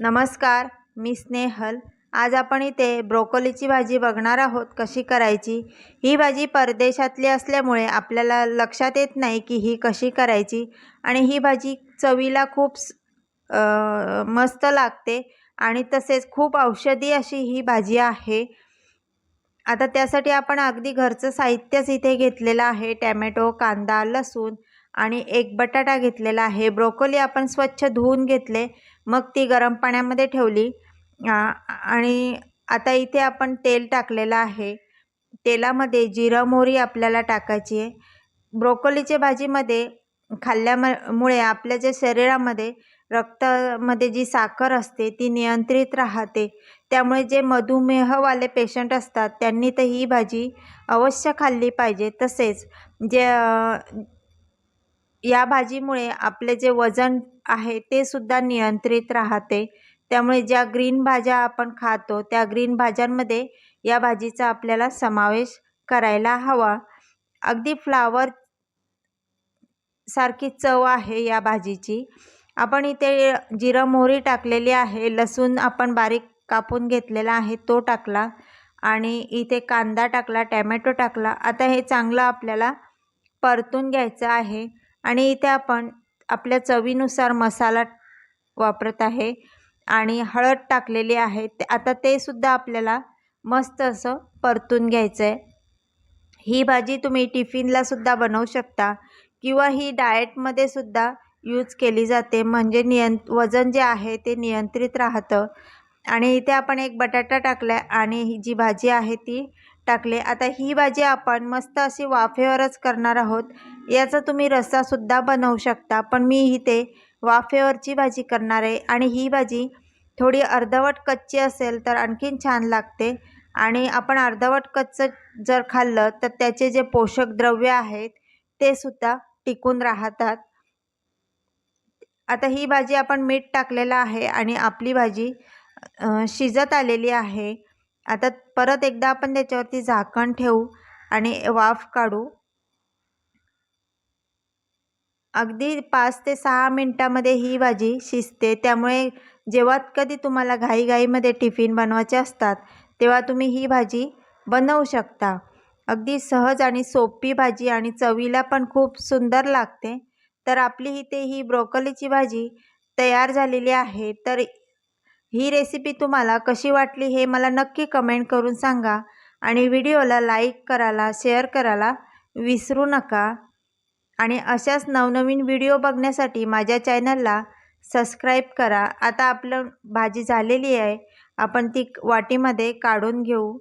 नमस्कार मी स्नेहल. आज आपण इथे ब्रोकोलीची भाजी बघणार आहोत कशी करायची? ही भाजी परदेशातली असल्यामुळे आपल्याला लक्षात येत नाही की ही कशी करायची आणि ही भाजी चवीला खूप मस्त लागते आणि तसेच खूप औषधी अशी ही भाजी आहे. आता त्यासाठी आपण अगदी घरचं साहित्यच इथे घेतलेलं आहे टॅमॅटो कांदा लसूण आणि एक बटाटा घेतलेला आहे. ब्रोकोली आपण स्वच्छ धुवून घेतले. मग ती गरम पाण्यामध्ये ठेवली. आणि आता इथे आपण तेल टाकलेलं आहे. तेलामध्ये जिरं मोहरी आपल्याला टाकायची आहे. ब्रोकोलीच्या भाजीमध्ये खाल्ल्यामुळे आपल्या जे शरीरामध्ये रक्तामध्ये जी साखर असते ती नियंत्रित राहते. त्यामुळे जे मधुमेहवाले पेशंट असतात त्यांनी तर ही भाजी अवश्य खाल्ली पाहिजे. तसेच जे या भाजीमुळे आपले जे वजन आहे ते सुद्धा नियंत्रित राहते. त्यामुळे ज्या ग्रीन भाज्या आपण खातो त्या ग्रीन भाज्यांमध्ये या भाजीचा आपल्याला समावेश करायला हवा. अगदी फ्लावर सारखी चव आहे या भाजीची. आपण इथे जिरं मोहरी टाकलेली आहे लसूण आपण बारीक कापून घेतलेला आहे तो टाकला. आणि इथे कांदा टाकला टॅमॅटो टाकला. आता हे चांगलं आपल्याला परतून घ्यायचं आहे. आणि इथे आपण आपल्या चवीनुसार मसाला वापरत आहे आणि हळद टाकलेली आहे. ते आता ते सुद्धा आपल्याला मस्त असं परतून घ्यायचं आहे ही भाजी तुम्ही टिफिनला सुद्धा बनवू शकता किंवा ही डाएटमध्ये सुद्धा यूज केली जाते. म्हणजे नियं वजन जे आहे ते नियंत्रित राहतं. आणि इथे आपण एक बटाटा टाकला आणि ही जी भाजी आहे ती टाकले. आता ही भाजी आपण मस्त अशी वाफेवरच करणार आहोत. याचा तुम्ही रस्सासुद्धा बनवू शकता पण मी इथे वाफेवरची भाजी करणार आहे. आणि ही भाजी थोडी अर्धवट कच्ची असेल तर आणखीन छान लागते. आणि आपण अर्धवट कच्चं जर खाल्लं तर त्याचे जे पोषक द्रव्य आहेत ते सुद्धा टिकून राहतात. आता ही भाजी आपण मीठ टाकलेलं आहे आणि आपली भाजी शिजत आलेली आहे. आता परत एकदा आपण त्याच्यावरती झाकण ठेवू आणि वाफ काढू. अगदी पाच ते सहा मिनटामध्ये ही भाजी शिजते. त्यामुळे जेव्हा कधी तुम्हाला घाईघाईमध्ये टिफिन बनवायचे असतात तेव्हा तुम्ही ही भाजी बनवू शकता. अगदी सहज आणि सोपी भाजी आणि चवीला पण खूप सुंदर लागते. तर आपली इथे ही ब्रोकोलीची भाजी तयार झालेली आहे. तर ही रेसिपी तुम्हाला कशी वाटली हे मला नक्की कमेंट करून सांगा. आणि व्हिडिओला लाईक करायला शेअर करायला विसरू नका. आणि अशाच नवनवीन व्हिडिओ बघण्यासाठी माझ्या चॅनलला सबस्क्राईब करा. आता आपलं भाजी झालेली आहे. आपण ती वाटीमध्ये काढून घेऊ.